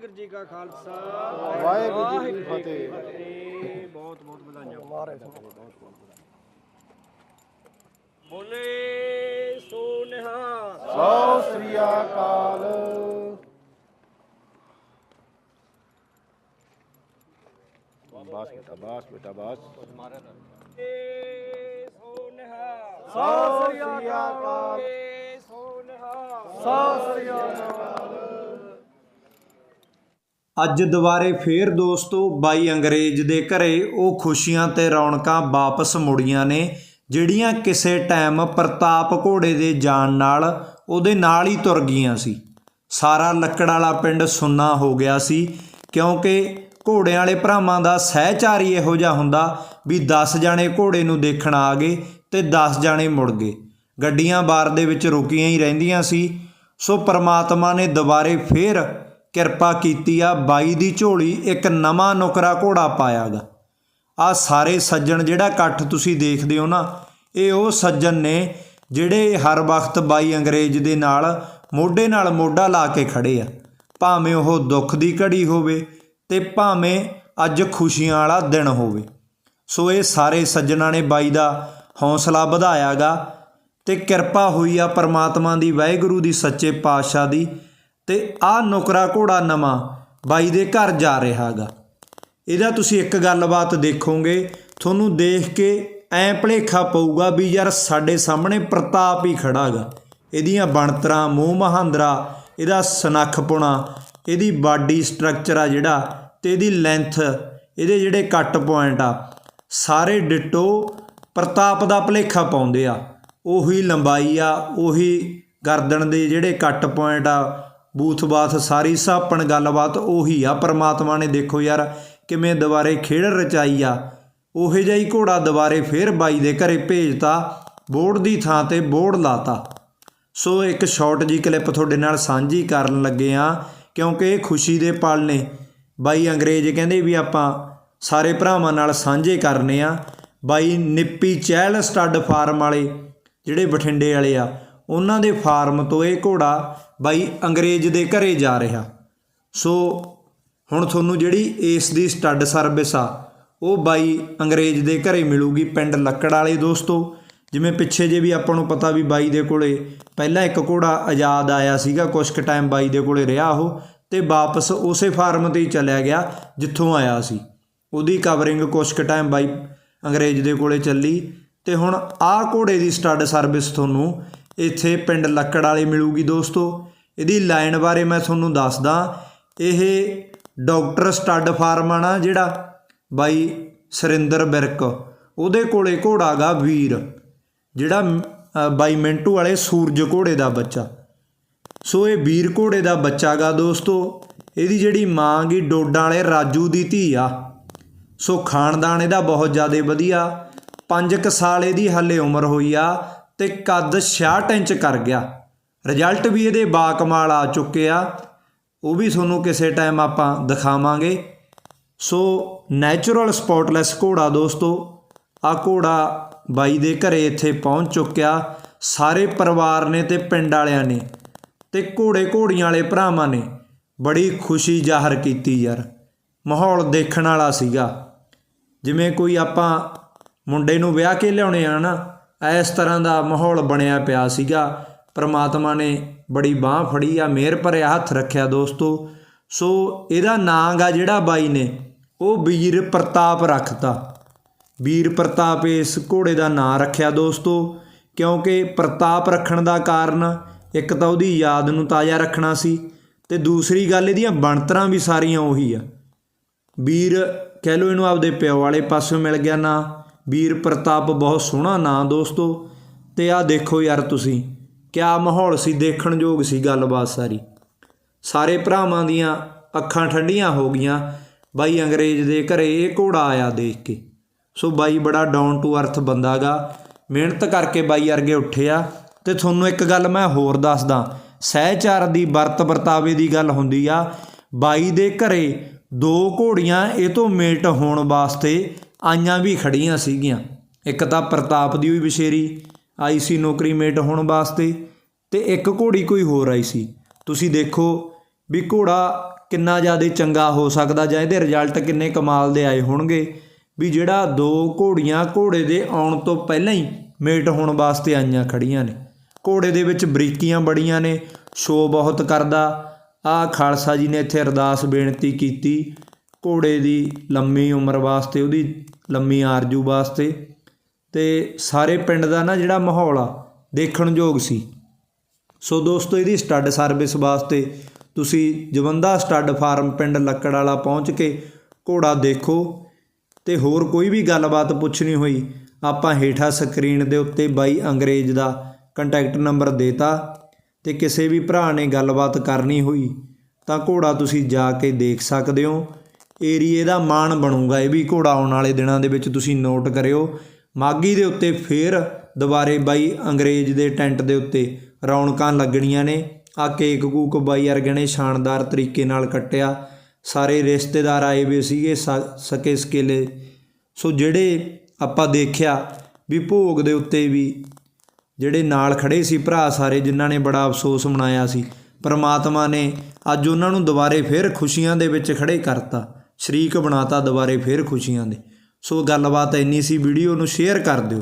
ਵਾਹਿਗੁਰੂ ਜੀ ਕਾ ਖਾਲਸਾ। ਵਾਹਿਗੁਰੂ ਜੀ ਕੀ ਫਤਿਹ। ਬਹੁਤ ਬਹੁਤ ਵਧਾਈਆਂ। ਬੋਲੇ ਸੋ ਨਿਹਾਲ। ਸਤਿ ਸ੍ਰੀ ਅਕਾਲ। ਬਸ ਬੇਟਾ ਬਸ ਬੇਟਾ ਬਸ। ਸੋ ਨਿਹਾਲ। ਸਤਿ ਸ੍ਰੀ ਅਕਾਲ। ਸੋ ਨਿਹਾਲ। ਸਤਿ ਸ੍ਰੀ ਅਕਾਲ। ਅੱਜ ਦੁਬਾਰੇ ਫੇਰ ਦੋਸਤੋ ਬਾਈ ਅੰਗਰੇਜ਼ ਦੇ ਘਰੇ ਉਹ ਖੁਸ਼ੀਆਂ ਤੇ ਰੌਣਕਾਂ ਵਾਪਸ ਮੁੜੀਆਂ ਨੇ, ਜਿਹੜੀਆਂ ਕਿਸੇ ਟਾਈਮ ਪ੍ਰਤਾਪ ਘੋੜੇ ਦੇ ਜਾਣ ਨਾਲ ਉਹਦੇ ਨਾਲ ਹੀ ਤੁਰ ਗਈਆਂ ਸੀ। ਸਾਰਾ ਲੱਕੜ ਵਾਲਾ ਪਿੰਡ ਸੁੰਨਾ ਹੋ ਗਿਆ ਸੀ, ਕਿਉਂਕਿ ਘੋੜਿਆਂ ਵਾਲੇ ਭਰਾਵਾਂ ਦਾ ਸਹਿਚਾਰ ਹੀ ਇਹੋ ਜਿਹਾ ਹੁੰਦਾ ਵੀ 10 ਜਾਣੇ ਘੋੜੇ ਨੂੰ ਦੇਖਣ ਆ ਗਏ ਤੇ 10 ਜਾਣੇ ਮੁੜ ਗਏ। ਗੱਡੀਆਂ ਬਾਰ ਦੇ ਵਿੱਚ ਰੁਕੀਆਂ ਹੀ ਰਹਿੰਦੀਆਂ ਸੀ, ਸੋ ਪਰਮਾਤਮਾ ਨੇ ਦੁਬਾਰੇ ਫੇਰ ਕਿਰਪਾ ਕੀਤੀ ਆ, ਬਾਈ ਦੀ ਝੋਲੀ ਇੱਕ ਨਵਾਂ ਨੁਕਰਾ ਘੋੜਾ ਪਾਇਆਗਾ ਆ ਸਾਰੇ ਸੱਜਣ ਜਿਹੜਾ ਇਕੱਠ ਤੁਸੀਂ ਦੇਖਦੇ ਹੋ ਨਾ, ਇਹ ਉਹ ਸੱਜਣ ਨੇ ਜਿਹੜੇ ਹਰ ਵਕਤ ਬਾਈ ਅੰਗਰੇਜ਼ ਦੇ ਨਾਲ ਮੋਢੇ ਨਾਲ ਮੋਢਾ ਲਾ ਕੇ ਖੜੇ ਆ। ਭਾਵੇਂ ਉਹ ਦੁੱਖ ਦੀ ਘੜੀ ਹੋਵੇ ਤੇ ਭਾਵੇਂ ਅੱਜ ਖੁਸ਼ੀਆਂ ਵਾਲਾ ਦਿਨ ਹੋਵੇ। ਸੋ ਇਹ ਸਾਰੇ ਸੱਜਣਾਂ ਨੇ ਬਾਈ ਦਾ ਹੌਸਲਾ ਵਧਾਇਆਗਾ ਤੇ ਕਿਰਪਾ ਹੋਈ ਆ ਪਰਮਾਤਮਾ ਦੀ, ਵਾਹਿਗੁਰੂ ਦੀ, ਸੱਚੇ ਪਾਤਸ਼ਾਹ ਦੀ। ਤੇ ਆ ਨੁਕਰਾ ਘੋੜਾ ਨਵਾਂ ਬਾਈ ਦੇ ਘਰ ਜਾ ਰਿਹਾਗਾ। ਇਹਦਾ ਤੁਸੀਂ ਇੱਕ ਗੱਲਬਾਤ ਦੇਖੋਗੇ, ਤੁਹਾਨੂੰ ਦੇਖ ਕੇ ਐਂ ਭਲੇਖਾ ਪਊਗਾ ਵੀ ਯਾਰ ਸਾਡੇ ਸਾਹਮਣੇ ਪ੍ਰਤਾਪ ਹੀ ਖੜਾਗਾ। ਇਹਦੀਆਂ ਬਣਤਰਾਂ, ਮੂੰਹ ਮਹਾਂਦਰਾ, ਇਹਦਾ ਸਨੱਖਪੁਣਾ ਇਹਦੀ ਬਾਡੀ ਸਟਰਕਚਰ ਆ ਜਿਹੜਾ ਤੇ ਇਹਦੀ ਲੈਂਥ, ਇਹਦੇ ਜਿਹੜੇ ਕੱਟ ਪੁਆਇੰਟ ਆ, ਸਾਰੇ ਡਿਟੋ ਪ੍ਰਤਾਪ ਦਾ ਭਲੇਖਾ ਪਾਉਂਦੇ ਆ। ਉਹੀ ਲੰਬਾਈ ਆ, ਉਹੀ ਗਰਦਨ ਦੇ ਜਿਹੜੇ ਕੱਟ ਪੁਆਇੰਟ ਆ ਬੂਥ ਬਾਥ ਸਾਰੀ ਸਾਪਣ ਗੱਲਬਾਤ ਉਹੀ ਆ। ਪ੍ਰਮਾਤਮਾ ਨੇ ਦੇਖੋ ਯਾਰ, ਕਿਵੇਂ ਦੁਬਾਰੇ ਖੇਡ ਰਚਾਈ ਆ। ਉਹੇ ਜਿਹਾ ਹੀ ਘੋੜਾ ਦੁਬਾਰੇ ਫੇਰ ਬਾਈ ਦੇ ਘਰੇ ਭੇਜਤਾ ਬੋਰਡ ਦੀ ਥਾਂ ਤੇ ਬੋਰਡ ਲਾਤਾ। ਸੋ ਇੱਕ ਸ਼ਾਰਟ ਜੀ ਕਲਿੱਪ ਤੁਹਾਡੇ ਨਾਲ ਸਾਂਝੀ ਕਰਨ ਲੱਗੇ ਆ, ਕਿਉਂਕਿ ਇਹ ਖੁਸ਼ੀ ਦੇ ਪਲ ਨੇ। ਬਾਈ ਅੰਗਰੇਜ਼ ਕਹਿੰਦੇ ਵੀ ਆਪਾਂ ਸਾਰੇ ਭਰਾਵਾਂ ਨਾਲ ਸਾਂਝੇ ਕਰਨੇ ਆ। ਬਾਈ ਨਿੱਪੀ ਚਹਿਲ ਸਟੱਡ ਫਾਰਮ ਵਾਲੇ, ਜਿਹੜੇ ਬਠਿੰਡੇ ਵਾਲੇ ਆ ਉਹਨਾਂ ਦੇ ਫਾਰਮ ਤੋਂ ਇਹ ਘੋੜਾ ਬਾਈ ਅੰਗਰੇਜ਼ ਦੇ ਘਰੇ ਜਾ ਰਿਹਾ। ਸੋ ਹੁਣ ਤੁਹਾਨੂੰ ਜਿਹੜੀ ਇਸ ਦੀ ਸਟੱਡ ਸਰਵਿਸ ਆ, ਉਹ ਬਾਈ ਅੰਗਰੇਜ਼ ਦੇ ਘਰੇ ਮਿਲੂਗੀ ਪਿੰਡ ਲੱਕੜ ਵਾਲੇ ਦੋਸਤੋ। ਜਿਵੇਂ ਪਿੱਛੇ ਜੇ ਵੀ ਆਪਾਂ ਨੂੰ ਪਤਾ ਵੀ ਬਾਈ ਦੇ ਕੋਲੇ ਪਹਿਲਾਂ ਇੱਕ ਘੋੜਾ ਆਜ਼ਾਦ ਆਇਆ ਸੀਗਾ, ਕੁਛ ਕੁ ਟਾਈਮ ਬਾਈ ਦੇ ਕੋਲੇ ਰਿਹਾ ਉਹ ਤੇ ਵਾਪਸ ਉਸੇ ਫਾਰਮ ਤੇ ਹੀ ਚਲਿਆ ਗਿਆ, ਜਿੱਥੋਂ ਆਇਆ ਸੀ। ਉਹਦੀ ਕਵਰਿੰਗ ਕੁਛ ਕੁ ਟਾਈਮ ਬਾਈ ਅੰਗਰੇਜ਼ ਦੇ ਕੋਲੇ ਚੱਲੀ ਤੇ ਹੁਣ ਆਹ ਘੋੜੇ ਦੀ ਸਟੱਡ ਸਰਵਿਸ ਤੁਹਾਨੂੰ ਇੱਥੇ ਪਿੰਡ ਲੱਕੜ ਵਾਲੀ ਮਿਲੂਗੀ ਦੋਸਤੋ। ਇਹਦੀ ਲਾਈਨ ਬਾਰੇ ਮੈਂ ਤੁਹਾਨੂੰ ਦੱਸਦਾ। ਇਹ ਡਾਕਟਰ ਸਟੱਡ ਫਾਰਮ ਆ ਨਾ ਜਿਹੜਾ, ਬਾਈ ਸਰਿੰਦਰ ਬਿਰਕ। ਉਹਦੇ ਕੋਲੇ ਘੋੜਾ ਗਾ ਵੀਰ, ਜਿਹੜਾ ਬਾਈ ਮਿੰਟੂ ਵਾਲੇ ਸੂਰਜ ਘੋੜੇ ਦਾ ਬੱਚਾ। ਸੋ ਇਹ ਵੀਰ ਘੋੜੇ ਦਾ ਬੱਚਾ ਗਾ ਦੋਸਤੋ। ਇਹਦੀ ਜਿਹੜੀ ਮਾਂ ਗੀ, ਡੋਡਾਂ ਵਾਲੇ ਰਾਜੂ ਦੀ ਧੀ ਆ। ਸੋ ਖਾਨਦਾਨ ਇਹਦਾ ਬਹੁਤ ਜ਼ਿਆਦਾ ਵਧੀਆ। 5 ਕ ਸਾਲ ਇਹਦੀ ਹੱਲੇ ਉਮਰ ਹੋਈ ਆ। ਤੇ ਕੱਦ 66 ਇੰਚ ਕਰ ਗਿਆ। ਰਿਜ਼ਲਟ ਵੀ ਇਹਦੇ ਬਾਕਮਾਲ ਆ ਚੁੱਕੇ ਆ। ਉਹ ਵੀ ਤੁਹਾਨੂੰ ਕਿਸੇ ਟਾਈਮ ਆਪਾਂ ਦਿਖਾਵਾਂਗੇ। ਸੋ ਨੈਚੁਰਲ ਸਪੌਟਲੈਸ ਘੋੜਾ ਦੋਸਤੋ ਆ ਘੋੜਾ ਬਾਈ ਦੇ ਘਰੇ ਇੱਥੇ ਪਹੁੰਚ ਚੁੱਕਿਆ। ਸਾਰੇ ਪਰਿਵਾਰ ਨੇ ਤੇ ਪਿੰਡ ਵਾਲਿਆਂ ਨੇ ਤੇ ਘੋੜੇ ਘੋੜੀਆਂ ਵਾਲੇ ਭਰਾਵਾਂ ਨੇ ਬੜੀ ਖੁਸ਼ੀ ਜ਼ਾਹਰ ਕੀਤੀ ਯਾਰ। ਮਾਹੌਲ ਦੇਖਣ ਵਾਲਾ ਸੀਗਾ। ਜਿਵੇਂ ਕੋਈ ਆਪਾਂ ਮੁੰਡੇ ਨੂੰ ਵਿਆਹ ਕੇ ਲਿਆਉਣੇ ਆ ਨਾ ਇਸ ਤਰ੍ਹਾਂ ਦਾ ਮਾਹੌਲ ਬਣਿਆ ਪਿਆ ਸੀਗਾ। ਪ੍ਰਮਾਤਮਾ ਨੇ ਬੜੀ ਬਾਹ ਫੜੀ ਆ, ਮਿਹਰ ਭਰਿਆ ਹੱਥ ਰੱਖਿਆ ਦੋਸਤੋ। ਸੋ ਇਹਦਾ ਨਾਂ ਗਾ ਜਿਹੜਾ ਬਾਈ ਨੇ, ਉਹ ਵੀਰ ਪ੍ਰਤਾਪ ਰੱਖਤਾ। ਵੀਰ ਪ੍ਰਤਾਪ ਇਸ ਘੋੜੇ ਦਾ ਨਾਂ ਰੱਖਿਆ ਦੋਸਤੋ, ਕਿਉਂਕਿ ਪ੍ਰਤਾਪ ਰੱਖਣ ਦਾ ਕਾਰਨ ਇੱਕ ਤਾਂ ਉਹਦੀ ਯਾਦ ਨੂੰ ਤਾਜ਼ਾ ਰੱਖਣਾ ਸੀ ਤੇ ਦੂਸਰੀ ਗੱਲ ਇਹਦੀਆਂ ਬਣਤਰਾਂ ਵੀ ਸਾਰੀਆਂ ਉਹੀ ਆ। ਵੀਰ, ਕਹਿ ਲੋ ਇਹਨੂੰ ਆਪਦੇ ਪਿਓ ਵਾਲੇ ਪਾਸੋਂ ਮਿਲ ਗਿਆ ਨਾਂ। ਵੀਰ ਪ੍ਰਤਾਪ ਬਹੁਤ ਸੋਹਣਾ ਨਾਂ ਦੋਸਤੋ, ਤੇ ਆਹ ਦੇਖੋ ਯਾਰ ਤੁਸੀਂ, ਕਿਆ ਮਾਹੌਲ ਸੀ, ਦੇਖਣ ਯੋਗ ਸੀ ਗੱਲਬਾਤ ਸਾਰੀ। ਸਾਰੇ ਭਰਾਵਾਂ ਦੀਆਂ ਅੱਖਾਂ ਠੰਡੀਆਂ ਹੋ ਗਈਆਂ, ਬਾਈ ਅੰਗਰੇਜ਼ ਦੇ ਘਰੇ ਇਹ ਘੋੜਾ ਆਇਆ ਦੇਖ ਕੇ। ਸੋ ਬਾਈ ਬੜਾ ਡਾਊਨ ਟੂ ਅਰਥ ਬੰਦਾਗਾ ਮਿਹਨਤ ਕਰਕੇ ਬਾਈ ਅਰਗੇ ਉੱਠਿਆ। ਤੇ ਤੁਹਾਨੂੰ ਇੱਕ ਗੱਲ ਮੈਂ ਹੋਰ ਦੱਸਦਾ, ਸਹਿਚਾਰ ਦੀ ਵਰਤ ਵਰਤਾਵੇ ਦੀ ਗੱਲ ਹੁੰਦੀ ਆ, ਬਾਈ ਦੇ ਘਰੇ ਦੋ ਘੋੜੀਆਂ, ਇਹ ਤੋਂ ਮੇਟ ਹੋਣ ਵਾਸਤੇ ਆਈਆਂ ਵੀ ਖੜੀਆਂ ਸੀਗੀਆਂ। ਇੱਕ ਤਾਂ ਪ੍ਰਤਾਪ ਦੀ ਵੀ ਵਿਸ਼ੇਰੀ, ਆਈ ਸੀ ਨੌਕਰੀ ਮੇਟ ਹੋਣ ਵਾਸਤੇ ਤੇ ਇੱਕ ਘੋੜੀ ਕੋਈ ਹੋਰ ਆਈ ਸੀ। ਤੁਸੀਂ ਦੇਖੋ ਵੀ ਘੋੜਾ ਕਿੰਨਾ ਜ਼ਿਆਦਾ ਚੰਗਾ ਹੋ ਸਕਦਾ ਜਾਂ ਇਹਦੇ ਰਿਜ਼ਲਟ ਕਿੰਨੇ ਕਮਾਲ ਦੇ ਆਏ ਹੋਣਗੇ, ਵੀ ਜਿਹੜਾ ਦੋ ਘੋੜੀਆਂ ਘੋੜੇ ਦੇ ਆਉਣ ਤੋਂ ਪਹਿਲਾਂ ਹੀ ਮੇਟ ਹੋਣ ਵਾਸਤੇ ਆਈਆਂ ਖੜੀਆਂ ਨੇ। ਘੋੜੇ ਦੇ ਵਿੱਚ ਬਰੀਕੀਆਂ ਬੜੀਆਂ ਨੇ ਸ਼ੋ ਬਹੁਤ ਕਰਦਾ। ਆ ਖਾਲਸਾ ਜੀ ਨੇ ਇੱਥੇ ਅਰਦਾਸ ਬੇਨਤੀ ਕੀਤੀ ਘੋੜੇ ਦੀ ਲੰਮੀ ਉਮਰ ਵਾਸਤੇ, ਉਹਦੀ ਲੰਮੀ ਆਰਜੂ ਵਾਸਤੇ, ਤੇ ਸਾਰੇ ਪਿੰਡ ਦਾ ਨਾ ਜਿਹੜਾ ਮਾਹੌਲ ਆ, ਦੇਖਣ ਯੋਗ ਸੀ। ਸੋ ਦੋਸਤੋ, ਇਹਦੀ ਸਟੱਡ ਸਰਵਿਸ ਵਾਸਤੇ ਤੁਸੀਂ ਜਵੰਦਾ ਸਟੱਡ ਫਾਰਮ ਪਿੰਡ ਲੱਕੜ ਵਾਲਾ ਪਹੁੰਚ ਕੇ ਘੋੜਾ ਦੇਖੋ ਤੇ ਹੋਰ ਕੋਈ ਵੀ ਗੱਲਬਾਤ ਪੁੱਛਣੀ ਹੋਈ, ਆਪਾਂ ਹੇਠਾਂ ਸਕਰੀਨ ਦੇ ਉੱਤੇ ਬਾਈ ਅੰਗਰੇਜ਼ ਦਾ ਕੰਟੈਕਟ ਨੰਬਰ ਦੇਤਾ ਤੇ ਕਿਸੇ ਵੀ ਭਰਾ ਨੇ ਗੱਲਬਾਤ ਕਰਨੀ ਹੋਈ, ਤਾਂ ਘੋੜਾ ਤੁਸੀਂ ਜਾ ਕੇ ਦੇਖ ਸਕਦੇ ਹੋ। ਏਰੀਏ ਦਾ ਮਾਣ ਬਣੂਗਾ। ਇਹ ਵੀ ਘੋੜਾ ਆਉਣ ਵਾਲੇ ਦਿਨਾਂ ਦੇ ਵਿੱਚ ਤੁਸੀਂ ਨੋਟ ਕਰਿਓ। ਮਾਗੀ ਦੇ ਉੱਤੇ ਫੇਰ ਦੁਬਾਰੇ ਬਾਈ ਅੰਗਰੇਜ਼ ਦੇ ਟੈਂਟ ਦੇ ਉੱਤੇ ਰੌਣਕਾਂ ਲੱਗਣੀਆਂ ਨੇ। ਆ ਕੇਕ ਕੂਕ ਬਾਈ ਵਰਗੇ ਨੇ ਸ਼ਾਨਦਾਰ ਤਰੀਕੇ ਨਾਲ ਕੱਟਿਆ। ਸਾਰੇ ਰਿਸ਼ਤੇਦਾਰ ਆਏ ਵੀ ਸੀਗੇ ਸ- ਸਕੇ ਸਕੇਲੇ। ਸੋ ਜਿਹੜੇ ਆਪਾਂ ਦੇਖਿਆ ਵੀ ਭੋਗ ਦੇ ਉੱਤੇ ਵੀ ਜਿਹੜੇ ਨਾਲ ਖੜੇ ਸੀ ਭਰਾ ਸਾਰੇ ਜਿਨ੍ਹਾਂ ਨੇ ਬੜਾ ਅਫਸੋਸ ਮਨਾਇਆ ਸੀ, ਪਰਮਾਤਮਾ ਨੇ ਅੱਜ ਉਹਨਾਂ ਨੂੰ ਦੁਬਾਰੇ ਫੇਰ ਖੁਸ਼ੀਆਂ ਦੇ ਵਿੱਚ ਖੜੇ ਕਰਤਾ। ਸ਼ਰੀਕ ਬਣਾਤਾ ਦੁਬਾਰੇ ਫੇਰ ਖੁਸ਼ੀਆਂ ਦੇ। ਸੋ ਗੱਲਬਾਤ ਇੰਨੀ ਸੀ, ਵੀਡੀਓ ਨੂੰ ਸ਼ੇਅਰ ਕਰ ਦਿਓ।